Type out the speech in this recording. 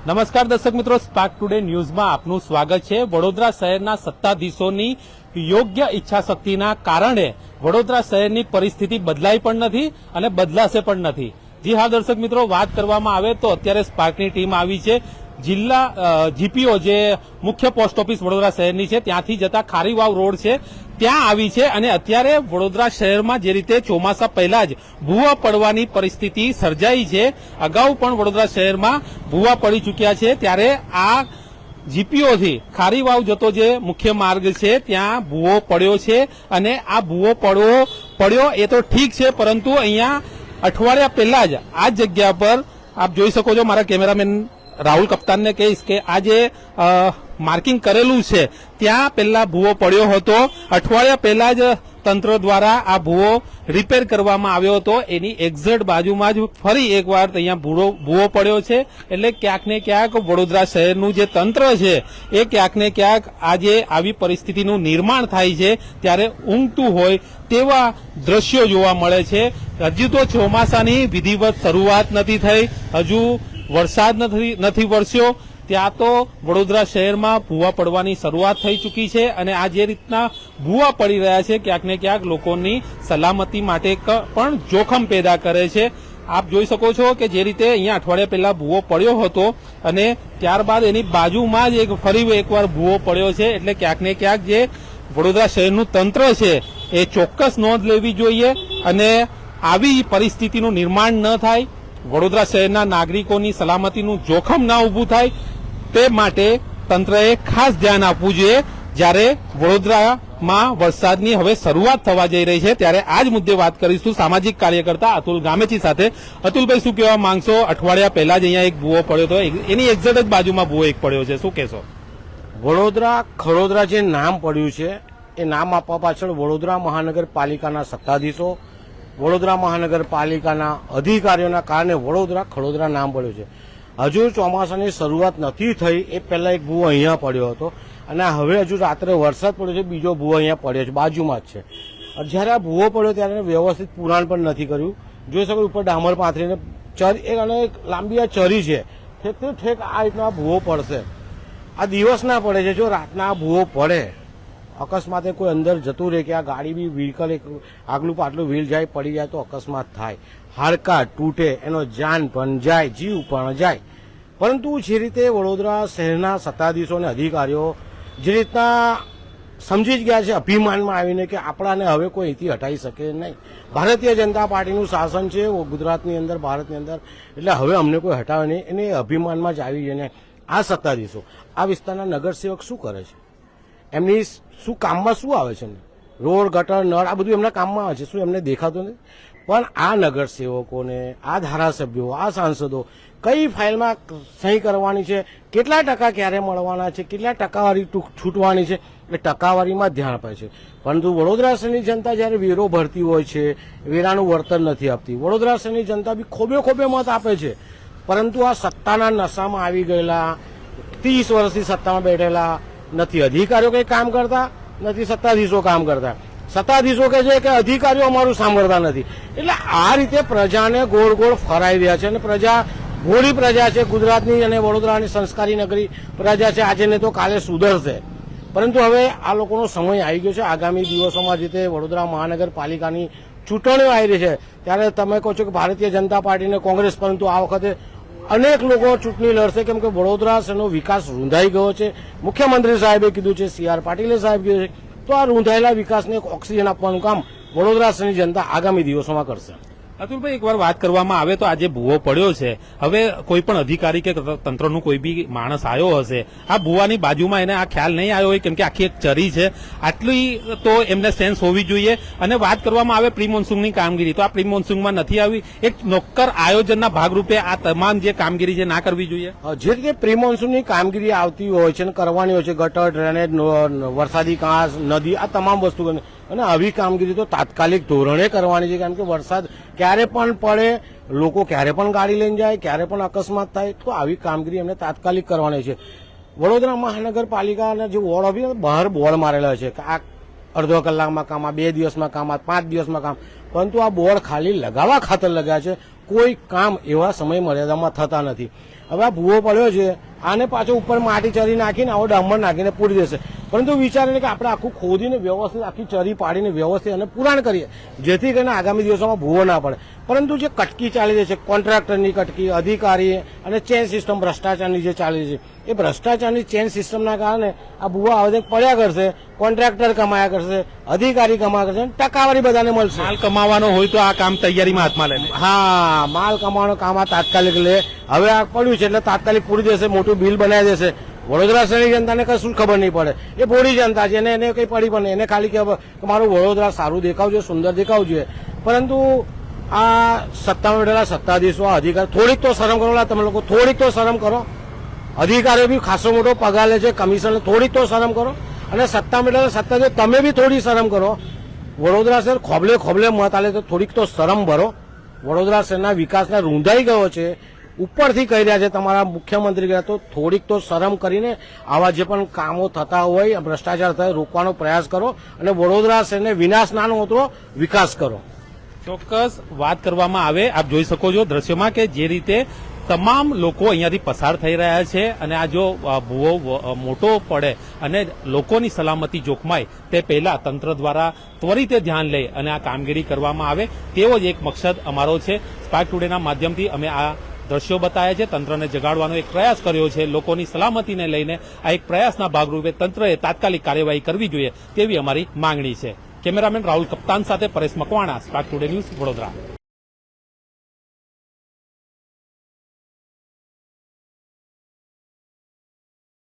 નમસ્કાર દર્શક મિત્રો સ્પાર્ક ટુડે ન્યૂઝમાં આપનું સ્વાગત છે. વડોદરા શહેરના સત્તાધીશોની યોગ્ય ઈચ્છાશક્તિના કારણે વડોદરા શહેરની પરિસ્થિતિ બદલાઈ પણ નથી અને બદલાશે પણ નથી. જી હા, દર્શક મિત્રો, વાત કરવામાં આવે તો અત્યારે સ્પાર્કની ટીમ આવી છે. જિલ્લા જીપીઓ જે મુખ્ય પોસ્ટ ઓફિસ વડોદરા શહેરની છે, ત્યાંથી જતા ખારીવાવ રોડ છે, ત્યાં આવી છે અને અત્યારે વડોદરા શહેરમાં જે રીતે ચોમાસા પહેલા જ ભૂવા પડવાની પરિસ્થિતિ સર્જાઈ છે, અગાઉ પણ વડોદરા શહેરમાં ભૂવા પડી ચૂક્યા છે, ત્યારે આ જીપીઓથી ખારીવાવ જતો જે મુખ્ય માર્ગ છે, ત્યાં ભૂવો પડ્યો છે અને આ ભૂવો પડવો, પડ્યો એ તો ઠીક છે, પરંતુ અહીંયા અઠવાડિયા પહેલા જ આ જગ્યા પર આપ જોઈ શકો છો, મારા કેમેરામેન રાહુલ કપ્તાનને કહીશ કે આ જે માર્કિંગ કરેલું છે, ત્યાં પહેલા ભૂવો પડ્યો હતો. અઠવાડિયા પહેલા જ તંત્ર દ્વારા આ ભૂવો રિપેર કરવામાં આવ્યો હતો. એની એક્ઝેક્ટ બાજુમાં જ ફરી એકવાર અહીંયા ભૂવો ભૂવો પડ્યો છે. એટલે ક્યાંક ને ક્યાંક વડોદરા શહેરનું જે તંત્ર છે, એ ક્યાંક ને ક્યાંક આજે આવી પરિસ્થિતિનું નિર્માણ થાય છે. ત્યારે ઊંઘતું હોય તેવા દ્રશ્યો જોવા મળે છે. હજુ તો ચોમાસાની વિધિવત શરૂઆત નથી થઈ. હજુ વરસાદ નથી નથી વરસ્યો, ત્યાં તો વડોદરા શહેરમાં ભૂવા પડવાની શરૂઆત થઈ ચૂકી છે અને આ જે રીતના ભૂવા પડી રહ્યા છે, ક્યાંક ને ક્યાંક લોકોની સલામતી માટે પણ જોખમ પેદા કરે છે. આપ જોઈ શકો છો કે જે રીતે અહીંયા અઠવાડિયા પહેલા ભૂવો પડ્યો હતો અને ત્યારબાદ એની બાજુમાં જ એક, ફરી એકવાર ભૂવો પડ્યો છે. એટલે ક્યાંક ને ક્યાંક જે વડોદરા શહેરનું તંત્ર છે, એ ચોક્કસ નોંધ લેવી જોઈએ અને આવી પરિસ્થિતિનું નિર્માણ ન થાય. વડોદરા શહેરના નાગરિકોની સલામતીનું જોખમ ના ઊભું થાય તે માટે તંત્રએ ખાસ ધ્યાન આપવું જોઈએ. જ્યારે વડોદરામાં વરસાદની હવે શરૂઆત થવા જઈ રહી છે, ત્યારે આ જ મુદ્દે વાત કરીશું સામાજિક કાર્યકર્તા અતુલ ગામેચી સાથે. અતુલભાઈ, શું કહેવા માંગશો? અઠવાડિયા પહેલા જ અહીંયા એક ભૂવો પડ્યો હતો. એની એક્ઝેક્ટ જ બાજુમાં ભૂવો એક પડ્યો છે. શું કહેશો? વડોદરા, ખડોદરા જે નામ પડ્યું છે, એ નામ આપવા પાછળ વડોદરા મહાનગરપાલિકાના સત્તાધીશો વડોદરા મહાનગરપાલિકાના અધિકારીઓના કારણે વડોદરા ખડોદરા નામ પડ્યું છે. હજુ ચોમાસાની શરૂઆત નથી થઈ, એ પહેલાં એક ભૂવો અહીંયા પડ્યો હતો. અને હવે હજુ રાત્રે વરસાદ પડ્યો છે, બીજો ભૂવો અહીંયા પડ્યો છે, બાજુમાં જ છે. જ્યારે આ ભૂવો પડ્યો ત્યારે વ્યવસ્થિત પુરાણ પણ નથી કર્યું. જોઈ શકો ઉપર ડામર પાથરીને ચરી, એક અને એક લાંબી આ ચરી છે. ઠેક ઠેક આ રીતના ભૂવો પડશે. આ દિવસના પડે છે, જો રાતના ભૂવો પડે અકસ્માતે કોઈ અંદર જતું રહે કે આ ગાડી બી વ્હીકલ એક આગલું પાટલું વ્હીલ જાય, પડી જાય તો અકસ્માત થાય. હાડકા તૂટે, એનો જાન પણ જાય, જીવ પણ જાય. પરંતુ જે રીતે વડોદરા શહેરના સત્તાધીશો અને અધિકારીઓ જે રીતના સમજી જ ગયા છે અભિમાનમાં આવીને કે આપણાને હવે કોઈ અહીંથી હટાવી શકે નહીં. ભારતીય જનતા પાર્ટીનું શાસન છે ગુજરાતની અંદર, ભારતની અંદર, એટલે હવે અમને કોઈ હટાવે નહીં. એને અભિમાનમાં જ આવી જઈને આ સત્તાધીશો, આ વિસ્તારના નગરસેવક શું કરે છે? એમની શું કામમાં શું આવે છે રોડ, ગટર, નળ, આ બધું એમના કામમાં આવે છે. શું એમને દેખાતું નથી? પણ આ નગરસેવકોને, આ ધારાસભ્યો, આ સાંસદો કઈ ફાઇલમાં સહી કરવાની છે? કેટલા ટકા ક્યારે મળવાના છે? કેટલા ટકાવારી છૂટવાની છે? એ ટકાવારીમાં ધ્યાન આપે છે. પરંતુ વડોદરા શહેરની જનતા જ્યારે વેરો ભરતી હોય છે, વેરાનું વર્તન નથી આપતી. વડોદરા શહેરની જનતા બી ખોબે ખોબે મત આપે છે. પરંતુ આ સત્તાના નશામાં આવી ગયેલા, ત્રીસ વર્ષથી સત્તામાં બેઠેલા નથી અધિકારીઓ કંઈ કામ કરતા, નથી સત્તાધીશો કામ કરતા. સત્તાધીશો કે છે કે અધિકારીઓ અમારું સાંભળતા નથી. એટલે આ રીતે પ્રજાને ગોળ ગોળ ફરાઈ રહ્યા છે અને પ્રજા ભોળી પ્રજા છે ગુજરાતની અને વડોદરાની સંસ્કારી નગરી પ્રજા છે. આજે ને તો કાલે સુધરશે. પરંતુ હવે આ લોકોનો સમય આવી ગયો છે. આગામી દિવસોમાં જે તે વડોદરા મહાનગરપાલિકાની ચૂંટણીઓ આવી રહી છે, ત્યારે તમે કહો છો કે ભારતીય જનતા પાર્ટીને કોંગ્રેસ, પરંતુ આ વખતે અનેક લોકો ચૂંટણી લડશે, કેમ કે વડોદરા શહેરનો વિકાસ રૂંધાઈ ગયો છે. મુખ્યમંત્રી સાહેબે કીધું છે, સી આર પાટીલે સાહેબ કીધું છે. તો આ રૂંધાયેલા વિકાસને એક ઓક્સિજન આપવાનું કામ વડોદરા શહેરની જનતા આગામી દિવસોમાં કરશે. અતુલભાઈ, એકવાર વાત કરવામાં આવે તો આજે ભૂવો પડ્યો છે. હવે કોઈ પણ અધિકારી કે તંત્રનું કોઈ બી માણસ આવ્યો હશે, આ ભૂવાની બાજુમાં એને આ ખ્યાલ નહીં આવ્યો હોય, કેમ કે આખી એક ચરી છે. આટલી તો એમને સેન્સ હોવી જોઈએ. અને વાત કરવામાં આવે પ્રી મોન્સૂનની કામગીરી, તો આ પ્રી મોન્સૂનમાં નથી આવી. એક નોક્કર આયોજનના ભાગરૂપે આ તમામ જે કામગીરી છે, ના કરવી જોઈએ. જે રીતે પ્રી મોન્સૂનની કામગીરી આવતી હોય છે કરવાની હોય છે, ગટર, ડ્રેનેજ વરસાદી કાંસ નદી, આ તમામ વસ્તુ. અને આવી કામગીરી તો તાત્કાલિક ધોરણે કરવાની છે, કારણ કે વરસાદ ક્યારે પણ પડે, લોકો ક્યારે પણ ગાડી લઈને જાય, ક્યારે પણ અકસ્માત થાય, તો આવી કામગીરી એમને તાત્કાલિક કરવાની છે. વડોદરા મહાનગરપાલિકાના જે વોર્ડ ઓફિસ બહાર બોર્ડ મારેલા છે, કે આ અડધો કલાકમાં કામ, આ બે દિવસમાં કામ, આ પાંચ દિવસમાં કામ પરંતુ આ બોર્ડ ખાલી લગાવવા ખાતર લગ્યા છે. કોઈ કામ એવા સમય મર્યાદામાં થતા નથી. હવે આ ભૂવો પડ્યો છે. આને પાછો ઉપર માટી ચરી નાખીને આવો ડામર નાખીને પૂરી દેશે. પરંતુ વિચારીને કે આપણે આખું ખોદીને વ્યવસ્થિત આખી ચરી પાડીને વ્યવસ્થિત અને પુરાણ કરીએ. જેથી કરીને આગામી દિવસોમાં ભૂવો ના પડે. પરંતુ જે કટકી ચાલી રહી છે, કોન્ટ્રાક્ટરની કટકી, અધિકારી અને ચેન સિસ્ટમ ભ્રષ્ટાચારની જે ચાલી રહી છે, એ ભ્રષ્ટાચારની ચેન સિસ્ટમના કારણે આ ભૂવા આવે પડ્યા કરશે, કોન્ટ્રાક્ટર કમાયા કરશે, અધિકારી કમાયા કરશે ટકાવારી બધાને મળશે. કમાવાનો હોય તો આ કામ તૈયારીમાં હાથમાં લઈને હા, માલ કમાવાનો કામ આ તાત્કાલિક લે. હવે આ પડ્યું છે એટલે તાત્કાલિક પૂરી દેશે, મોટું બિલ બનાવી દેશે. વડોદરા શહેરની જનતાને કશું ખબર નહીં પડે. એ બોડી જનતા છે, એને એને કંઈ પડી પણ. એને ખાલી કે મારું વડોદરા સારું દેખાવું જોઈએ સુંદર દેખાવું જોઈએ પરંતુ આ સત્તામાં બેઠેલા સત્તાધીશો, આ અધિકાર થોડીક તો શરમ કરો લા તમે લોકો, થોડીક તો શરમ કરો. અધિકારીઓ બી ખાસો મોટો પગાર લે છે કમિશન થોડીક તો શરમ કરો. અને સત્તા બેઠેલા સત્તાધીશો, તમે બી થોડી શરમ કરો. વડોદરા શહેર ખોબલે ખોબલે મત આલે તો થોડીક તો શરમ ભરો. વડોદરા શહેરના વિકાસને રૂંધાઈ ગયો છે. ઉપરથી કહી રહ્યા છે તમારા મુખ્યમંત્રી ગયા તો થોડીક તો શરમ કરીને આવા જે પણ કામો થતા હોય, ભ્રષ્ટાચાર થાય, રોકવાનો પ્રયાસ કરો અને વડોદરા શહેરને વિનાશ નાનો ઉતરો વિકાસ કરો. ચોક્કસ વાત કરવામાં આવે. આપ જોઈ શકો છો દ્રશ્યમાં કે જે રીતે તમામ લોકો અહીંયાથી પસાર થઈ રહ્યા છે અને આ જો ભૂવો મોટો પડે અને લોકોની સલામતી જોખમાય, તે પહેલા તંત્ર દ્વારા ત્વરિત ધ્યાન લઈ અને આ કામગીરી કરવામાં આવે, તેવો જ એક મકસદ અમારો છે. સ્પાર્ક ટુડેના માધ્યમથી અમે આ દ્રશ્યો બતાવ્યા છે. તંત્રને જગાડવાનો એક પ્રયાસ કર્યો છે. લોકોની સલામતીને લઈને આ એક પ્રયાસના ભાગરૂપે તંત્રએ તાત્કાલિક કાર્યવાહી કરવી જોઈએ તેવી અમારી માંગણી છે. કેમેરામેન રાહુલ કપ્તાન સાથે Paresh Makwana Spark Today News Vadodara.